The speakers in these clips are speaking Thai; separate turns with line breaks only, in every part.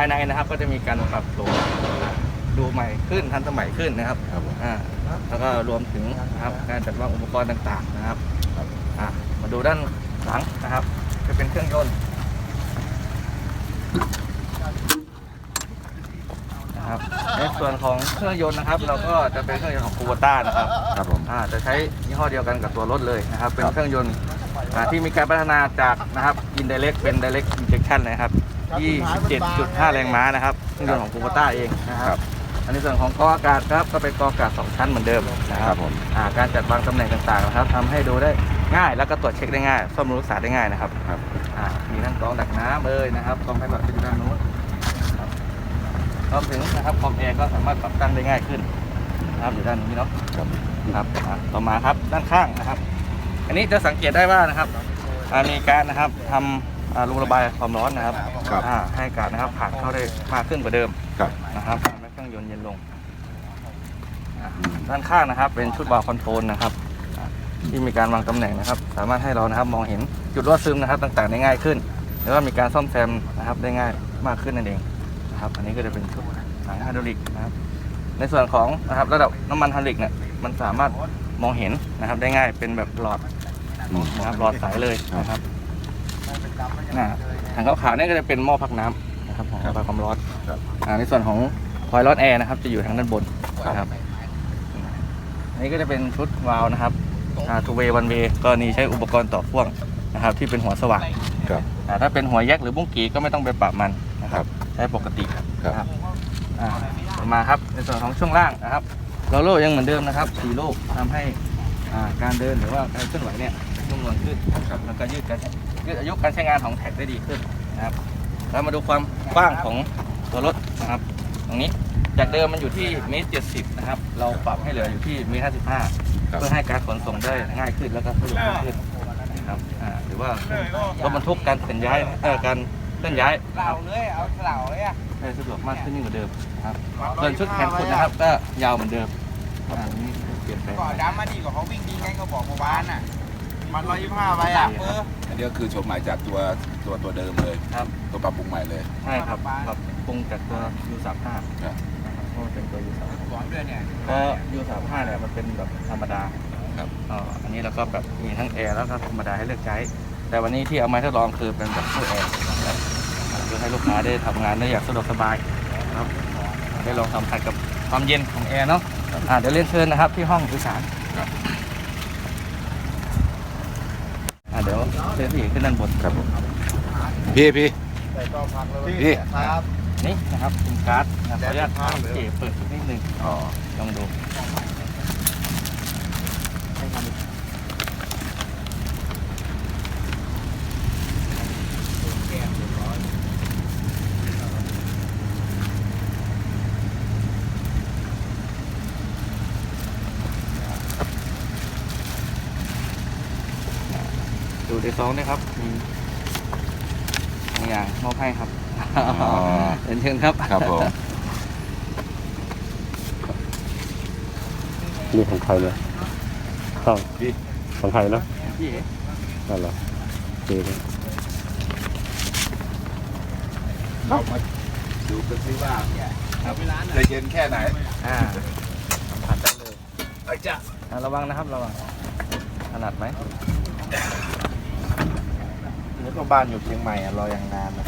ายในนะครับ ก็จะมีการปรับโฉมดูใหม่ขึ้นทันสมัยขึ้นนะครับ
ครับผม
อ่าแล้วก็รวมถึงนะครับการจัดวางอุปกรณ์ต่างๆนะครับ
ครับ
อ่ามาดูด้านหลังนะครับ จะเป็นเครื่องยนต์นะครับในส่วนของเครื่องยนต์นะครับ เราก็จะเป็นเครื่องยนต์ของคูวต้านะครับ
ครับผม
อ่าจะใช้ยี่ห้อเดียวกันกับตัวรถเลยนะครับ เป็น
ครับ
เครื่องยนต์อ่าที่มีการพัฒนาจากนะครับ indirect เป็น direct injection นะครับ ที่7.5 แรงม้านะครับเครื่องยนต์ของคูวต้าเองนะค
ครั
รับบอันนี้ส่วนของกออากาศครับก็เป็นกออากาศสองชั้นเหมือนเดิมนะค
ค
รั
รั
บบ
ผม
อ่าการจัดวางตำแหน่งต่างๆนะครับทำให้ดูได้ง่ายแล้วก็ตรวจเช็คได้ง่ายซ่อมบำรุงรักษาได้ง่ายนะครับ
ครับ
อ่ามีทั้งกรองดักน้ำเอ่ยนะครับกรองไฟแบบที่อยู่ด้านนู้นนะครับรวมถึงนะครับคอมแอร์ก็สามารถปรับตั้งได้ง่ายขึ้นนะครับอยู่ด้านนี้เนาะ
ครับ
ครับอะต่อมาครับด้านข้างนะครับ อันนี้จะสังเกตได้ว่านะครับอ่ามีการนะครับทำ อ่ารูระบายความร้อนนะครับ
ครับ
อ่าให้อากาศนะครับผ่านเข้าได้มากขึ้นกว่าเดิม
ครับ
นะครับทำให้เครื่องยนต์เย็นลงอะด้านข้างนะครับ เป็นชุดวาล์วคอนโทรลนะครับอะที่มีการวางตำแหน่งนะครับ สามารถให้เรานะครับมองเห็นจุดรั่วซึมนะครับ ต่างๆได้ง่ายขึ้นหรือว่ามีการซ่อมแซมนะครับได้ง่ายมากขึ้นนั่นเองนะครับอันนี้ก็จะเป็นชุดถังไฮดรอลิกนะครับ ในส่วนของนะครับระดับน้ำมันไฮดรอลิกเนี่ยมันสามารถมองเห็นนะครับได้ง่ายเป็นแบบหลอด
อืม
นะครับหลอดใสเลยนะครับ อ่าถังขาวๆนี่ก็จะเป็นหม้อพักน้ำนะครับของระบายความร้อน
ครับ
อ่าในส่วนของคอยล์ร้อนแอร์นะครับ จะอยู่ทางด้านบน
ครับ
นะครับอันนี้ก็จะเป็นชุดวาล์วนะครับทูเวย์วันเวย์กรณีใช้อุปกรณ์ต่อพ่วงนะครับ ที่เป็นหัวสว่าง
ครับ
อ่าถ้าเป็นหัวแยกหรือบุ้งกีก็ไม่ต้องไปปรับมันนะครับ ใช้ปกติ
ครับ
นะครับอ่าต่อมาครับในส่วนของช่วงล่างนะครับโลโล่ยังเหมือนเดิมนะครับสี่ลูกทำให้อ่าการเดินหรือว่าการเคลื่อนไหวเนี่ยนุ่มนวลขึ้นครับแล้วก็ยืดการ ยืดอายุการใช้งานของแท็กได้ดีขึ้นนะครับแล้วมาดูความกว้างของตัวรถนะครับตรงนี้จากเดิมมันอยู่ที่เมตรเจ็ดสิบนะครับ เราปรับให้เหลืออยู่ที่เมตรห้าสิบห้า
ครับ
เพื่อให้การขนส่งได้ง่ายขึ้นแล้วก็สะดวกมากขึ้นนะครับอ่าหรือว่ารถบรรทุกการขนย้ายเอ่อการเคลื่อนย้ายนะครับ
เลยเอาเหล่าเลยอะ
ให้สะดวกมากขึ้นยิ่งกว่าเดิมนะครับส่วนชุดแขนขุดนะครับก็ยาวเหมือนเดิมอ่าอันนี้เปลี่ยนแปลง
ก่อนดำมาดีกว่าเขาวิ่งดีไงก็บอกเมื่อวานอะ มันร้อยยี่ห้าไปอะเออ
อันนี้ก็คือโฉมใหม่จากตัวตัวตัวเดิมเลย
ครับ
ตัวปรับปรุงใหม่เลย
ใช่ครับครับปรุงจากตัว U35
ครับ
นะครับเพราะมันเป็นตัว U35
สอนด้วยเนี่ย
เพราะ U35 เนี่ยมันเป็นแบบธรรมดา
ครับ
อ่าอันนี้เราก็แบบมีทั้งแอร์แล้วก็ธรรมดาให้เลือกใช้ แต่วันนี้ที่เอามาทดลองคือเป็นแบบฟูแอร์นะครับอ่าเพื่อให้ลูกค้าได้ทำงานได้อย่างสะดวกสบายนะครับได้ลองสัมผัสกับความเย็นของแอร์เนาะอ่าเดี๋ยวเรียนเชิญนะครับที่ห้องโดยสาร
ครับ
อ่าเดี๋ยวเชิญพี่ขึ้นด้านบน
ครับผมพี่พี่
ใส่กองพักเลย
พี่
ครับ
นี่นะครับเป็นการ์ดนะขออนุญาตให้เก๋เปิดนิดนึง
อ๋อ
ลองดู ดูในซองด้วยครับมีบางอย่างมอบให้ครับ
อ๋อ
เชิญเชิญครับ
ครับผม
นี่ของใครเนี่ยข้าว
พี่
ของใครนะ
พี่เอ๋
นั่นเหรอโอเคเลย
เรามาดูกันซิว่าจะเย็นแค่ไหน
อ่าสัมผัสได้เลย
ไอ้จ้ะ
อ่าระวังนะครับระวังถนัดไหม
นึกว่าบ้านอยู่เชียงใหม่อะรออย่างนานนะ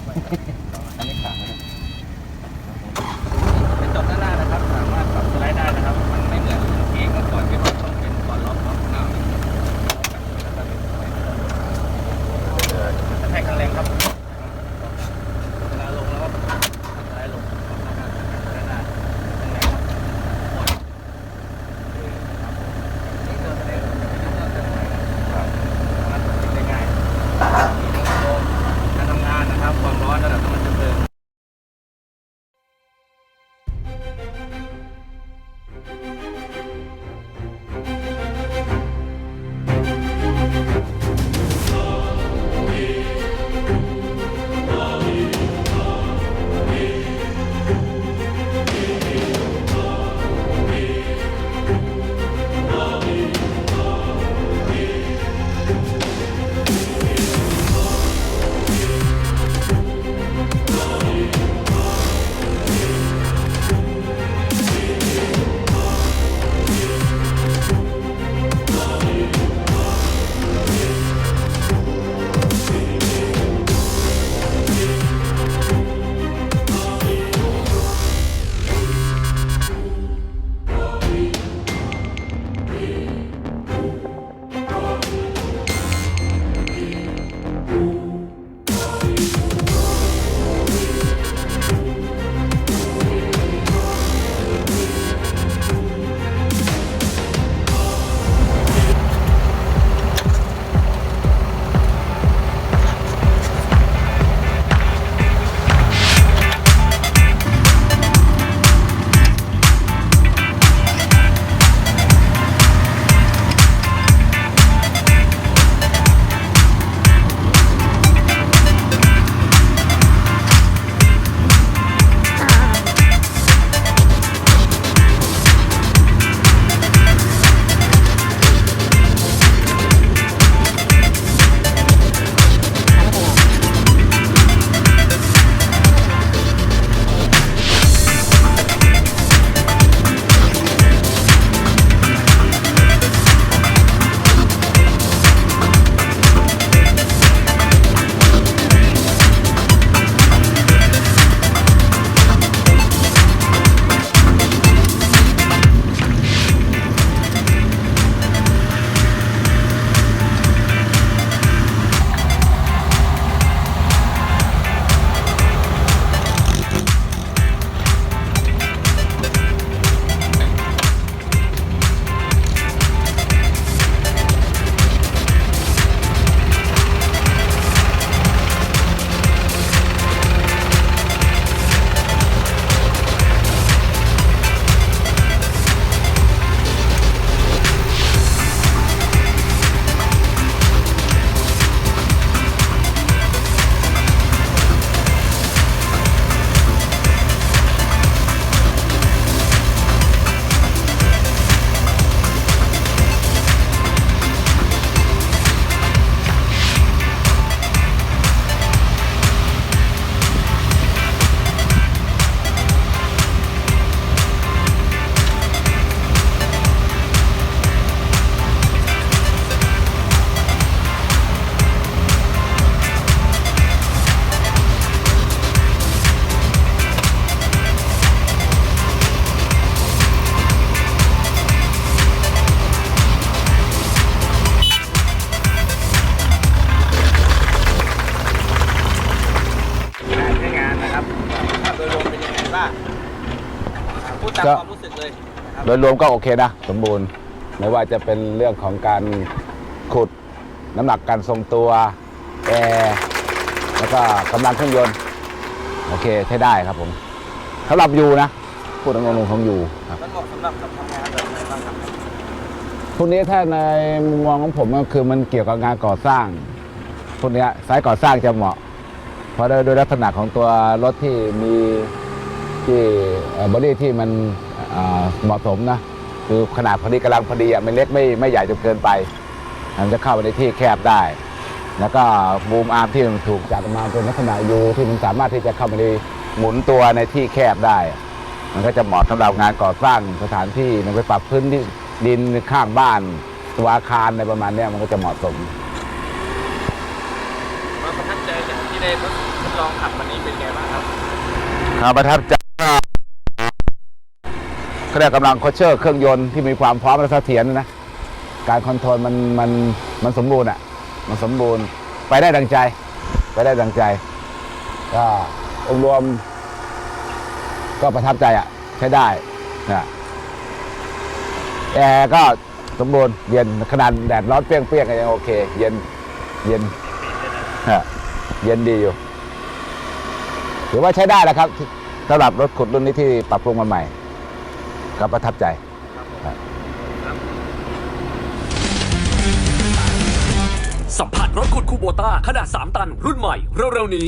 ยรวม
ก็โอเคนะ สมบูรณ์ ไม่ว่าจะเป็นเรื่องของการขุดน้ำหนักการทรงตัวแอร์แล้วก็กำลังเครื่องยนต์ โอเคใช้ได้ครับผมสำหรับยูนะพูดตรงๆของยูครับ
มันเหมาะสำหรับกับทำงานแบบไหนบ้างครับ
พวกนี้ถ้าในมุมมองของผมก็คือมันเกี่ยวกับงานก่อสร้างพวกเนี้ยสายก่อสร้างจะเหมาะ เพราะโดยโดยลักษณะของตัวรถที่มี ที่บอดี้ที่มันเอ่อเหมาะสมนะคือขนาดพอดีกำลังพอดีอะไม่เล็กไม่ไม่ใหญ่จนเกินไปมันจะเข้าไปในที่แคบได้ แล้วก็บูมอาร์มที่มันถูกจัดออกมาเป็นลักษณะยูที่มันสามารถที่จะเข้าไปในหมุนตัวในที่แคบได้ มันก็จะเหมาะสำหรับงานก่อสร้างสถานที่มันไปปรับพื้นที่ดินข้างบ้านตัวอาคารในประมาณเนี้ยมันก็จะเหมาะสม
มาประทับใจจากที่ได้ทดลองขับวันนี้เป็นไงบ้างครับ
ความประทับใจ ก็ได้กำลังโคชเชอร์เครื่องยนต์ที่มีความพร้อมและเสถียรนะการคอนโทรลมันมันมันสมบูรณ์อะมันสมบูรณ์ไปได้ดังใจ ไปได้ดังใจก็องรวม ก็ประทับใจอะ ใช้ได้นะแอร์ก็สมบูรณ์เย็นขนาดแดดร้อนเปรี้ยงๆก็ยังโอเค เย็นเย็นฮะเย็นดีอยู่ถือว่าใช้ได้แล้วครับสำหรับรถขุดรุ่นนี้ที่ปรับปรุงมาใหม่ ก็ประทับใจ
สัมผัสรถขุดคูโบต้าขนาด 3 ตันรุ่นใหม่ เร็วๆนี้